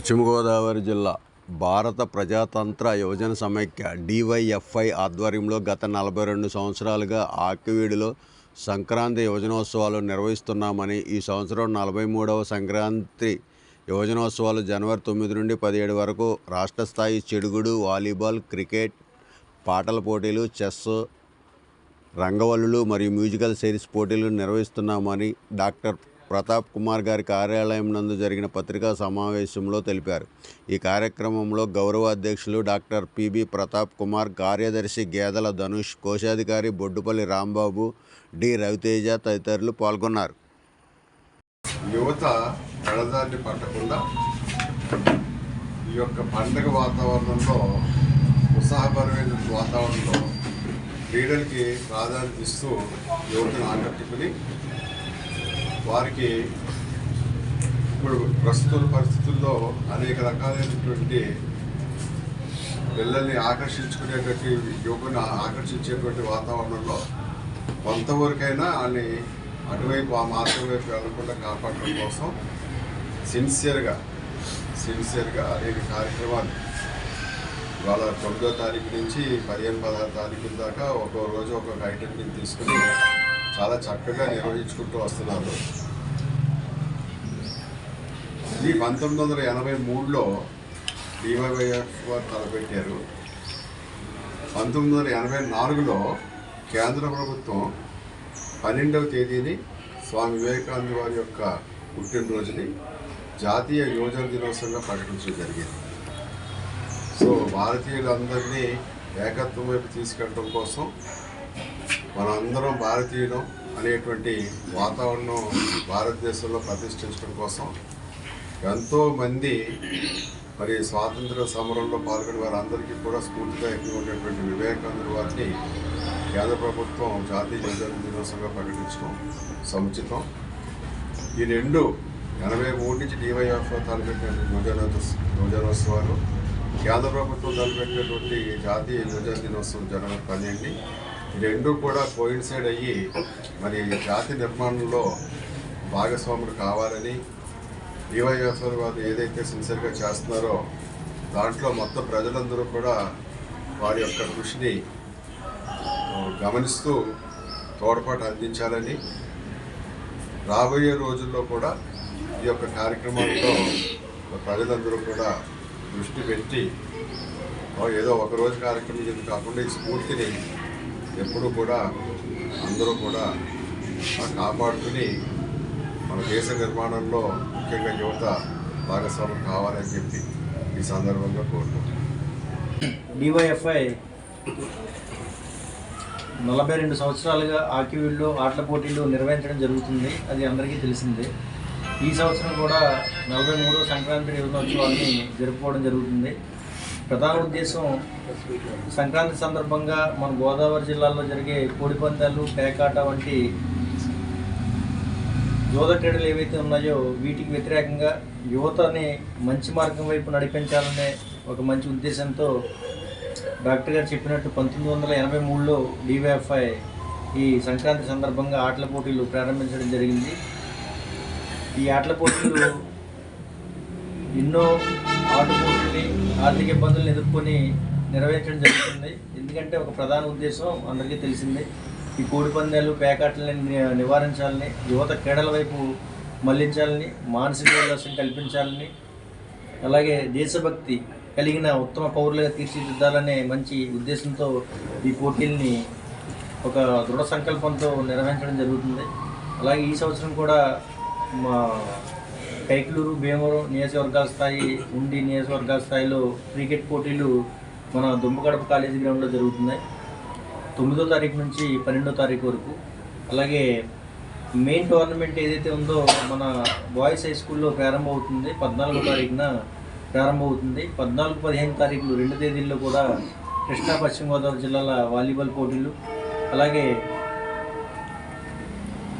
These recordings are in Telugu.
పశ్చిమ గోదావరి జిల్లా భారత ప్రజాతంత్ర యువజన సమైక్య డివైఎఫ్ఐ ఆధ్వర్యంలో గత నలభై రెండు సంవత్సరాలుగా ఆకివీడులో సంక్రాంతి యువజనోత్సవాలు నిర్వహిస్తున్నామని ఈ సంవత్సరం నలభై మూడవ సంక్రాంతి యువజనోత్సవాలు జనవరి తొమ్మిది నుండి పదిహేడు వరకు రాష్ట్ర స్థాయి చెడుగుడు వాలీబాల్ క్రికెట్ పాటల పోటీలు చెస్ రంగవల్లులు మరియు మ్యూజికల్ సిరీస్ పోటీలు నిర్వహిస్తున్నామని డాక్టర్ ప్రతాప్ కుమార్ గారి కార్యాలయం నందు జరిగిన పత్రికా సమావేశంలో తెలిపారు. ఈ కార్యక్రమంలో గౌరవ అధ్యక్షులు డాక్టర్ పిబి ప్రతాప్ కుమార్ కార్యదర్శి గేదల ధనుష్ కోశాధికారి బొడ్డుపల్లి రాంబాబు డి రవితేజ తదితరులు పాల్గొన్నారు. యువత కళదాన్ని పట్టకుండా ఈ యొక్క పండగ వాతావరణంలో ఉత్సాహపరమైన వాతావరణంలో క్రీడలకి ప్రాధాన్యత ఇస్తూ యువతను ఆకట్టుకుని వారికి ఇప్పుడు ప్రస్తుత పరిస్థితుల్లో అనేక రకాలైనటువంటి పిల్లల్ని ఆకర్షించుకునేటువంటి యువకుని ఆకర్షించేటువంటి వాతావరణంలో కొంతవరకైనా వాళ్ళని అటువైపు ఆ మార్గం వైపు వెళ్ళకుండా కాపాడడం కోసం సిన్సియర్గా సిన్సియర్గా అనేక కార్యక్రమాలు ఇవాళ తొమ్మిదో తారీఖు నుంచి పదిహేను పదహారు తారీఖుల దాకా ఒక్కో రోజు ఒక్కొక్క ఐటెంని తీసుకుని చాలా చక్కగా నిర్వహించుకుంటూ వస్తున్నారు. ఇది పంతొమ్మిది వందల ఎనభై మూడులో డివైవైఎఫ్ తలపెట్టారు. పంతొమ్మిది వందల ఎనభై నాలుగులో కేంద్ర ప్రభుత్వం పన్నెండవ తేదీని స్వామి వివేకానంద వారి యొక్క పుట్టినరోజుని జాతీయ యువజన దినోత్సవంగా ప్రకటించడం జరిగింది. సో భారతీయులందరినీ ఏకత్వం వైపు తీసుకెళ్ళడం కోసం మనందరం భారతీయులం అనేటువంటి వాతావరణం భారతదేశంలో ప్రతిష్ఠించడం కోసం ఎంతోమంది మరి స్వాతంత్ర సమరంలో పాల్గొనే వారందరికీ కూడా స్ఫూర్తిగా ఎక్కువ ఉన్నటువంటి వివేకానంద వారిని కేంద్ర ప్రభుత్వం జాతీయ యువజన దినోత్సవంగా ప్రకటించడం సముచితం. ఈ రెండు ఎనభై మూడు నుంచి డివైఎఫ్ తలపెట్టిన యువజన యువజనోత్సవాలు కేంద్ర ప్రభుత్వం తలపెట్టినటువంటి జాతీయ యువజన దినోత్సవం జనవరి పన్నెండు రెండు కూడా కోయిన్సైడ్ అయ్యి మరి జాతి నిర్మాణంలో భాగస్వాములు కావాలని డివైఎస్ఆర్ వారు ఏదైతే సిన్సియర్గా చేస్తున్నారో దాంట్లో మొత్తం ప్రజలందరూ కూడా వారి యొక్క కృషిని గమనిస్తూ తోడ్పాటు అందించాలని రాబోయే రోజుల్లో కూడా ఈ యొక్క కార్యక్రమంలో ప్రజలందరూ కూడా దృష్టి పెట్టి ఏదో ఒక రోజు కార్యక్రమం ఇది కాకుండా ఈ స్ఫూర్తిని ఎప్పుడూ కూడా అందరూ కూడా కాపాడుకుని మన దేశ నిర్మాణంలో ముఖ్యంగా యువత భాగస్వామ్యం కావాలని చెప్పి ఈ సందర్భంగా కోరుకుంటున్నాను. డివైఎఫ్ఐ నలభై రెండు సంవత్సరాలుగా ఆకివీళ్ళు ఆటల పోటీలు నిర్వహించడం జరుగుతుంది అది అందరికీ తెలిసిందే. ఈ సంవత్సరం కూడా నలభై మూడో సంక్రాంతి దినోత్సవాన్ని జరుపుకోవడం జరుగుతుంది. ప్రధాన ఉద్దేశం సంక్రాంతి సందర్భంగా మన గోదావరి జిల్లాలో జరిగే కోడి పందాలు పేకాట వంటి యోధ క్రీడలు ఏవైతే ఉన్నాయో వీటికి వ్యతిరేకంగా యువతని మంచి మార్గం వైపు నడిపించాలనే ఒక మంచి ఉద్దేశంతో డాక్టర్ గారు చెప్పినట్టు పంతొమ్మిది వందల ఎనభై మూడులో డివైఎఫ్ఐ ఈ సంక్రాంతి సందర్భంగా ఆటల పోటీలు ప్రారంభించడం జరిగింది. ఈ ఆటల పోటీలు ఎన్నో ఆట పోటీల్ని ఆర్థిక ఇబ్బందులను ఎదుర్కొని నిర్వహించడం జరుగుతుంది. ఎందుకంటే ఒక ప్రధాన ఉద్దేశం అందరికీ తెలిసిందే ఈ కోడి పందాలు పేకాటలని నివారించాలని యువత క్రీడల వైపు మళ్ళించాలని మానసిక ఉల్లాసం కల్పించాలని అలాగే దేశభక్తి కలిగిన ఉత్తమ పౌరులుగా తీర్చిదిద్దాలనే మంచి ఉద్దేశంతో ఈ పోటీల్ని ఒక దృఢ సంకల్పంతో నిర్వహించడం జరుగుతుంది. అలాగే ఈ సంవత్సరం కూడా మా కైకలూరు భీమవరం నియోజకవర్గాల స్థాయి ఉండి నియోజకవర్గాల స్థాయిలో క్రికెట్ పోటీలు మన దుమ్మగడప కాలేజీ గ్రౌండ్లో జరుగుతున్నాయి. తొమ్మిదో తారీఖు నుంచి పన్నెండో తారీఖు వరకు. అలాగే మెయిన్ టోర్నమెంట్ ఏదైతే ఉందో మన బాయ్స్ హై స్కూల్లో ప్రారంభమవుతుంది. పద్నాలుగో తారీఖున ప్రారంభమవుతుంది. పద్నాలుగు పదిహేను తారీఖులు రెండు తేదీల్లో కూడా కృష్ణా పశ్చిమ గోదావరి జిల్లాల వాలీబాల్ పోటీలు. అలాగే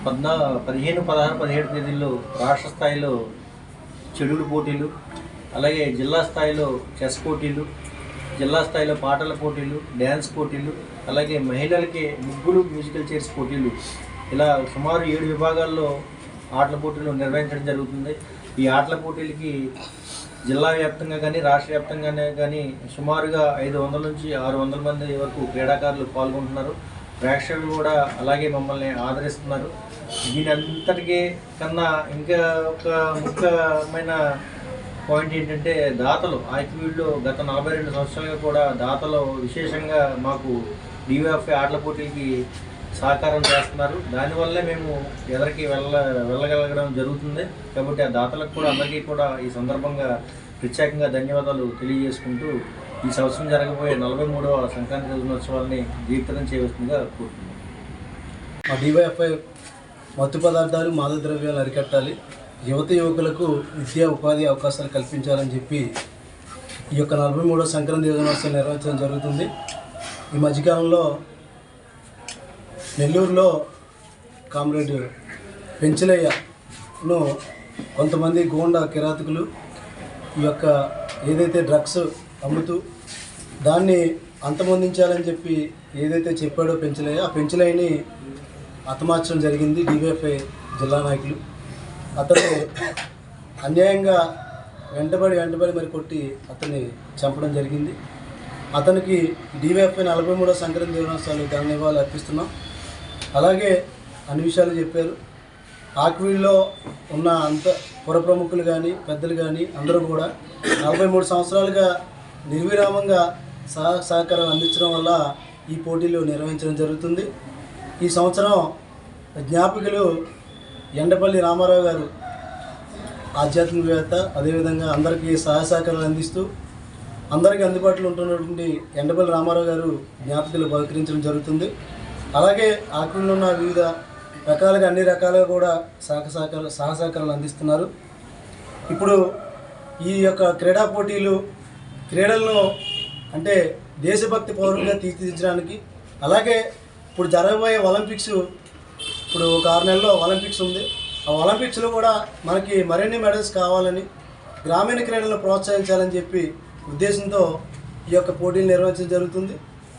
పద్నా పదిహేను పదహారు పదిహేడు తేదీల్లో రాష్ట్ర స్థాయిలో చెడుగుడు పోటీలు. అలాగే జిల్లా స్థాయిలో చెస్ పోటీలు. జిల్లా స్థాయిలో పాటల పోటీలు డ్యాన్స్ పోటీలు అలాగే మహిళలకి ముగ్గులు మ్యూజికల్ చైర్స్ పోటీలు. ఇలా సుమారు ఏడు విభాగాల్లో ఆటల పోటీలు నిర్వహించడం జరుగుతుంది. ఈ ఆటల పోటీలకి జిల్లా వ్యాప్తంగా కానీ రాష్ట్ర వ్యాప్తంగానే కానీ సుమారుగా ఐదు వందల నుంచి ఆరు వందల మంది వరకు క్రీడాకారులు పాల్గొంటున్నారు. ప్రేక్షకులు కూడా అలాగే మమ్మల్ని ఆదరిస్తున్నారు. దీని అంతటికీ కన్నా ఇంకా ఒక ముఖ్యమైన పాయింట్ ఏంటంటే దాతలు ఐక్యూలో గత నలభై రెండు సంవత్సరాలుగా కూడా దాతలు విశేషంగా మాకు డివైఎఫ్ఐ ఆటల పోటీలకి సహకారం చేస్తున్నారు. దానివల్లే మేము ఎదరికి వెళ్ళ వెళ్ళగలగడం జరుగుతుంది. కాబట్టి ఆ దాతలకు కూడా అందరికీ కూడా ఈ సందర్భంగా ప్రత్యేకంగా ధన్యవాదాలు తెలియజేసుకుంటూ ఈ సంవత్సరం జరగబోయే నలభై మూడవ సంక్రాంతి దినోత్సవాన్ని జీవితం చేయవలసిందిగా కోరుతున్నాం మా డివైఎఫ్ఐ మత్తు పదార్థాలు మాదక ద్రవ్యాలు అరికట్టాలి. యువత యువకులకు విద్యా ఉపాధి అవకాశాలు కల్పించాలని చెప్పి ఈ యొక్క నలభై మూడో సంక్రాంతి యోజనోత్సవం నిర్వహించడం జరుగుతుంది. ఈ మధ్యకాలంలో నెల్లూరులో కామ్రేడ్ పెంచలయ్యను కొంతమంది గోండా కిరాతకులు ఈ యొక్క ఏదైతే డ్రగ్స్ అమ్ముతూ దాన్ని అంతమొందించాలని చెప్పి ఏదైతే చెప్పాడో పెంచలయ్య ఆ పెంచలయ్యని హతమార్చడం జరిగింది డివైఎఫ్ఐ జిల్లా నాయకులు. అతను అన్యాయంగా వెంటబడి వెంటబడి మరి కొట్టి అతన్ని చంపడం జరిగింది. అతనికి డివైఎఫ్ఐ నలభై మూడో సంక్రాంతి దినోత్సవాలు ఘన నివాళులు అర్పిస్తున్నాం. అలాగే అన్ని విషయాలు చెప్పారు. ఆక్వీల్లో ఉన్న అంత పుర ప్రముఖులు కానీ పెద్దలు కానీ అందరూ కూడా నలభై మూడు సంవత్సరాలుగా నిర్విరామంగా సహ సహకారం అందించడం వల్ల ఈ పోటీలు నిర్వహించడం జరుగుతుంది. ఈ సంవత్సరం జ్ఞాపికలు ఎండపల్లి రామారావు గారు ఆధ్యాత్మికవేత్త అదేవిధంగా అందరికీ సహాయ సహకారాలు అందిస్తూ అందరికీ అందుబాటులో ఉంటున్నటువంటి ఎండపల్లి రామారావు గారు జ్ఞాపికలు బహుకరించడం జరుగుతుంది. అలాగే ఆకుల్లో ఉన్న వివిధ రకాలుగా అన్ని రకాలుగా కూడా సహక సహకార సహ సహకారాలు అందిస్తున్నారు. ఇప్పుడు ఈ యొక్క క్రీడా పోటీలు క్రీడలను అంటే దేశభక్తి పౌరులుగా తీర్చిదిద్దడానికి అలాగే ఇప్పుడు జరగబోయే ఒలింపిక్స్ ఇప్పుడు ఒక ఆరు నెలల్లో ఒలింపిక్స్ ఉంది. ఆ ఒలింపిక్స్లో కూడా మనకి మరిన్ని మెడల్స్ కావాలని గ్రామీణ క్రీడలను ప్రోత్సహించాలని చెప్పి ఉద్దేశంతో ఈ యొక్క పోటీలు నిర్వహించడం జరుగుతుంది.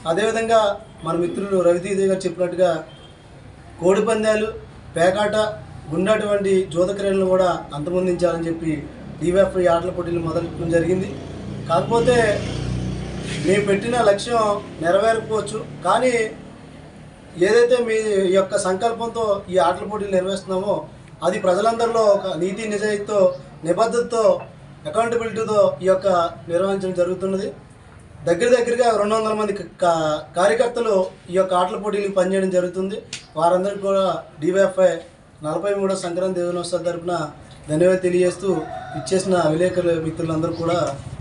అదేవిధంగా మన మిత్రులు రవితీదేవి గారు చెప్పినట్టుగా కోడిపందాలు పేకాట గుండాటి వంటి జూత క్రీడలను కూడా అంతమొందించాలని చెప్పి డివైఎఫ్ఐ ఆటల పోటీలు మొదలెట్టడం జరిగింది. కాకపోతే మేము పెట్టిన లక్ష్యం నెరవేరకపోవచ్చు. కానీ ఏదైతే మీ యొక్క సంకల్పంతో ఈ ఆటల పోటీలు నిర్వహిస్తున్నామో అది ప్రజలందరిలో ఒక నీతి నిజాయితీతో నిబద్ధతతో అకౌంటబిలిటీతో ఈ యొక్క నిర్వహించడం జరుగుతున్నది. దగ్గర దగ్గరగా రెండు వందల మంది కా- కార్యకర్తలు ఈ యొక్క ఆటల పోటీలకు పనిచేయడం జరుగుతుంది. వారందరికీ కూడా డివైఎఫ్ఐ నలభై మూడో సంక్రాంతి దినోత్సవం తరపున ధన్యవాదాలు తెలియజేస్తూ ఇచ్చేసిన విలేకరుల మిత్రులందరూ కూడా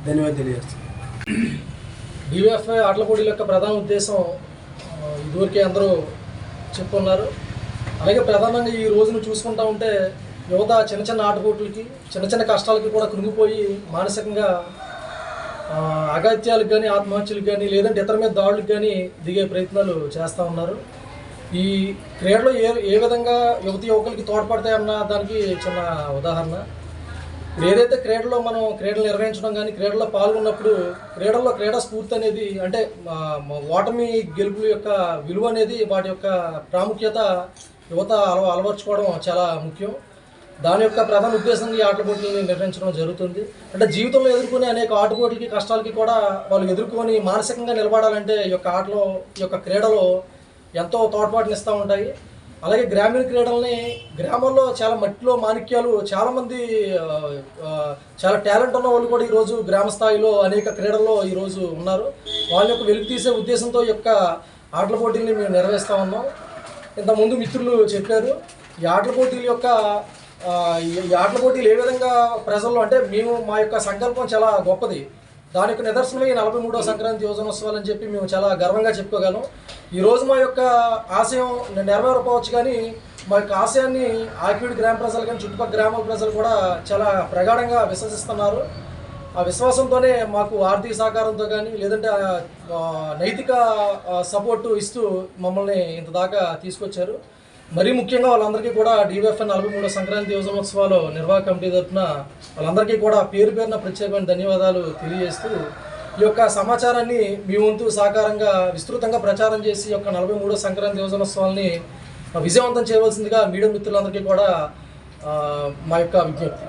ధన్యవాదాలు తెలియజేస్తారు డివైఎఫ్ఐ ఆటల పోటీల యొక్క ప్రధాన ఉద్దేశం ఇదివరకే అందరూ చెప్పుకున్నారు అలాగే ప్రధానంగా ఈ రోజును చూసుకుంటా ఉంటే యువత చిన్న చిన్న ఆట పోటీలకి చిన్న చిన్న కష్టాలకి కూడా కృంగిపోయి మానసికంగా అగత్యాలకు కానీ ఆత్మహత్యలకు కానీ లేదంటే ఇతర మీద దాడులకు కానీ దిగే ప్రయత్నాలు చేస్తూ ఉన్నారు. ఈ క్రీడలు ఏ ఏ విధంగా యువతి యువకులకి తోడ్పడతాయన్న దానికి చిన్న ఉదాహరణ. ఏదైతే క్రీడలో మనం క్రీడలు నిర్వహించడం కానీ క్రీడల్లో పాల్గొన్నప్పుడు క్రీడల్లో క్రీడా స్ఫూర్తి అనేది అంటే ఓటమి గెలుపు యొక్క విలువ అనేది వాటి యొక్క ప్రాముఖ్యత యువత అలవ అలవర్చుకోవడం చాలా ముఖ్యం. దాని యొక్క ప్రధాన ఉద్దేశంగా ఈ ఆట పోటీలను నిర్వహించడం జరుగుతుంది. అంటే జీవితంలో ఎదుర్కొనే అనేక ఆట పోటీలకి కష్టాలకి కూడా వాళ్ళు ఎదుర్కొని మానసికంగా నిలబడాలంటే ఈ యొక్క ఆటలో ఈ యొక్క క్రీడలో ఎంతో తోడ్పాటునిస్తూ ఉంటాయి. అలాగే గ్రామీణ క్రీడల్ని గ్రామంలో చాలా మట్టిలో మాణిక్యాలు చాలామంది చాలా టాలెంట్ ఉన్న వాళ్ళు కూడా ఈరోజు గ్రామ స్థాయిలో అనేక క్రీడల్లో ఈరోజు ఉన్నారు. వాళ్ళ యొక్క వెలుగు తీసే ఉద్దేశంతో ఈ యొక్క ఆటల పోటీల్ని మేము నిర్వహిస్తూ ఉన్నాం. ఇంతకుముందు మిత్రులు చెప్పారు ఈ ఆటల పోటీల యొక్క ఈ ఆటల పోటీలు ఏ విధంగా ప్రజల్లో అంటే మేము మా యొక్క సంకల్పం చాలా గొప్పది. దాని యొక్క నిదర్శనమే ఈ నలభై మూడో సంక్రాంతి యోజనోత్సవాలు అని చెప్పి మేము చాలా గర్వంగా చెప్పుకోగలం. ఈ రోజు మా యొక్క ఆశయం నెరవేరపోవచ్చు కానీ మా యొక్క ఆశయాన్ని ఆకివీడి గ్రామ ప్రజలు కానీ చుట్టుపక్కల గ్రామాల ప్రజలు కూడా చాలా ప్రగాఢంగా విశ్వసిస్తున్నారు. ఆ విశ్వాసంతోనే మాకు ఆర్థిక సహకారంతో కానీ లేదంటే నైతిక సపోర్టు ఇస్తూ మమ్మల్ని ఇంత దాకా తీసుకొచ్చారు. మరీ ముఖ్యంగా వాళ్ళందరికీ కూడా డివైఎఫ్ఎన్ నలభై మూడో సంక్రాంతి యోజనోత్సవాలు నిర్వాహక కమిటీ తరఫున వాళ్ళందరికీ కూడా పేరు పేరున ప్రత్యేకమైన ధన్యవాదాలు తెలియజేస్తూ ఈ యొక్క సమాచారాన్ని మీ వంతు సహకారంగా విస్తృతంగా ప్రచారం చేసి ఈ యొక్క నలభై మూడో సంక్రాంతి యోజనోత్సవాల్ని విజయవంతం చేయవలసిందిగా మీడియా మిత్రులందరికీ కూడా మా యొక్క విజ్ఞప్తి.